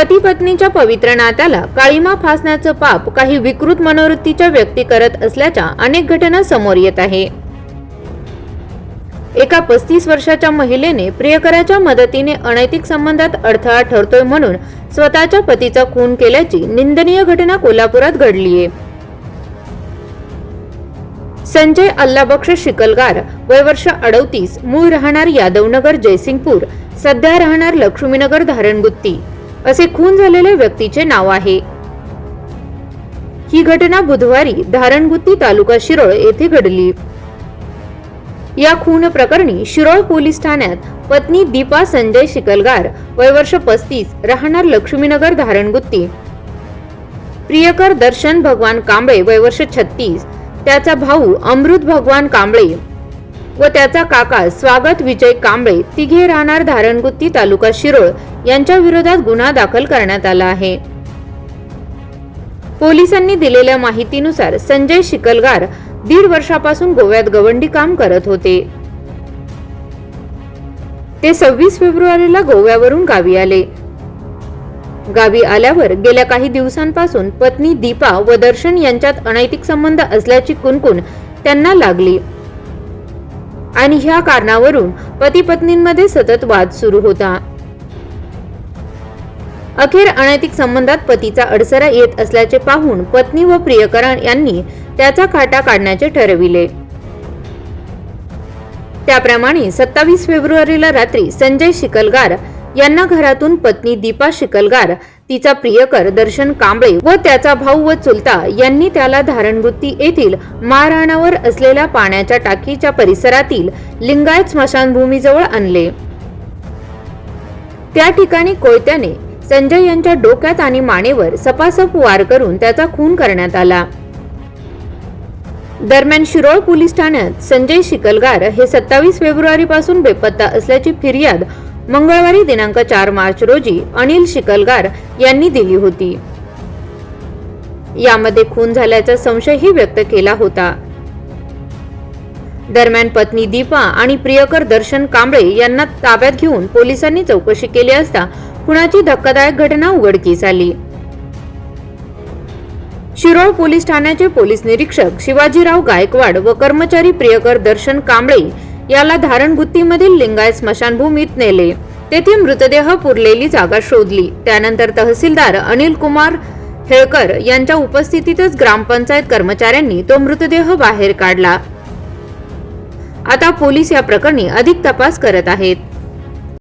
पती पत्नीच्या पवित्र नात्याला काळीमा फासण्याचं पाप काही विकृत मनोवृत्तीच्या व्यक्ती करत असल्याच्या अनेक घटना समोर येत आहे. एका पस्तीस वर्षाच्या महिलेने प्रियकराच्या मदतीने अनैतिक संबंधात अडथळा ठरतोय म्हणून स्वतःच्या पतीचा खून केल्याची निंदनीय घटना कोल्हापुरात घडलीय संजय अल्लाबक्ष शिकलगार वय वर्ष अडवतीस मूळ राहणार यादवनगर जयसिंगपूर सध्या राहणार लक्ष्मीनगर धारणगुत्ती. असे खून झालेल्या व्यक्तीचे नाव आहे. ही घटना बुधवारी धारणगुत्ती तालुका शिरोळ येथे घडली. या खून प्रकरणी शिरोळ पोलीस ठाण्यात पत्नी दीपा संजय शिकलगार वय वर्ष पस्तीस राहणार लक्ष्मीनगर धारणगुत्ती प्रियकर दर्शन भगवान कांबळे वय वर्ष छत्तीस त्याचा भाऊ अमृत भगवान कांबळे व त्याचा काका स्वागत विजय कांबळे तिघे राहणार धारणगुत्ती तालुका शिरोळ यांच्या विरोधात गुन्हा दाखल करण्यात आला आहे. पोलिसांनी दिलेल्या माहितीनुसार संजय शिकलगार दीड वर्षापासून गोव्यात गवंडी काम करत होते. ते सव्वीस फेब्रुवारीला गोव्यावरून गावी आले. गावी आल्यावर गेल्या काही दिवसांपासून पत्नी दीपा व दर्शन यांच्यात अनैतिक संबंध असल्याची कुणकुण त्यांना लागली. आणि ह्या कारणावरून पती पत्नींमध्ये सतत वाद सुरू होता. अखेर अनैतिक संबंधात पतीचा अडसरा येत असल्याचे पाहून पत्नी व प्रियकरण यांनी त्याचा खाटा काढण्याचे ठरविले. त्याप्रमाणे सत्तावीस फेब्रुवारीला रात्री संजय शिकलगार यांना घरातून पत्नी दीपा शिकलगार तिचा प्रियकर दर्शन कांबळे व त्याचा भाऊ व चुलता यांनी त्याला धारणगुत्ती येथील मारहाणावर असलेल्या पाण्याच्या टाकीच्या परिसरातील लिंगायत स्मशानभूमीजवळ आणले. त्या ठिकाणी कोयत्याने संजय यांच्या डोक्यात आणि मानेवर सपासप वार करून त्याचा खून करण्यात आला. दरम्यान शिरोळ पोलीस ठाण्यात संजय शिकलगार हे सत्तावीस फेब्रुवारी पासून बेपत्ता असल्याची फिर्याद मंगळवारी दिनांक चार मार्च रोजी अनिल शिकलगार यांनी दिली होती. यामध्ये खून झाल्याचा संशयही व्यक्त केला होता. दरम्यान पत्नी दीपा आणि प्रियकर दर्शन कांबळे यांना ताब्यात घेऊन पोलिसांनी चौकशी केली असता खुनाची धक्कादायक घटना उघडकीस आली? शिरोळ पोलीस ठाण्याचे पोलीस निरीक्षक शिवाजीराव गायकवाड व कर्मचारी प्रियकर दर्शन कांबळे याला धारणगुत्तीमधील लिंगायत स्मशानभूमीत नेले. तेथे मृतदेह पुरलेली जागा शोधली. त्यानंतर तहसीलदार अनिल कुमार हेळकर यांच्या उपस्थितीतच ग्रामपंचायत कर्मचाऱ्यांनी तो मृतदेह बाहेर काढला. आता पोलीस या प्रकरणी अधिक तपास करत आहेत.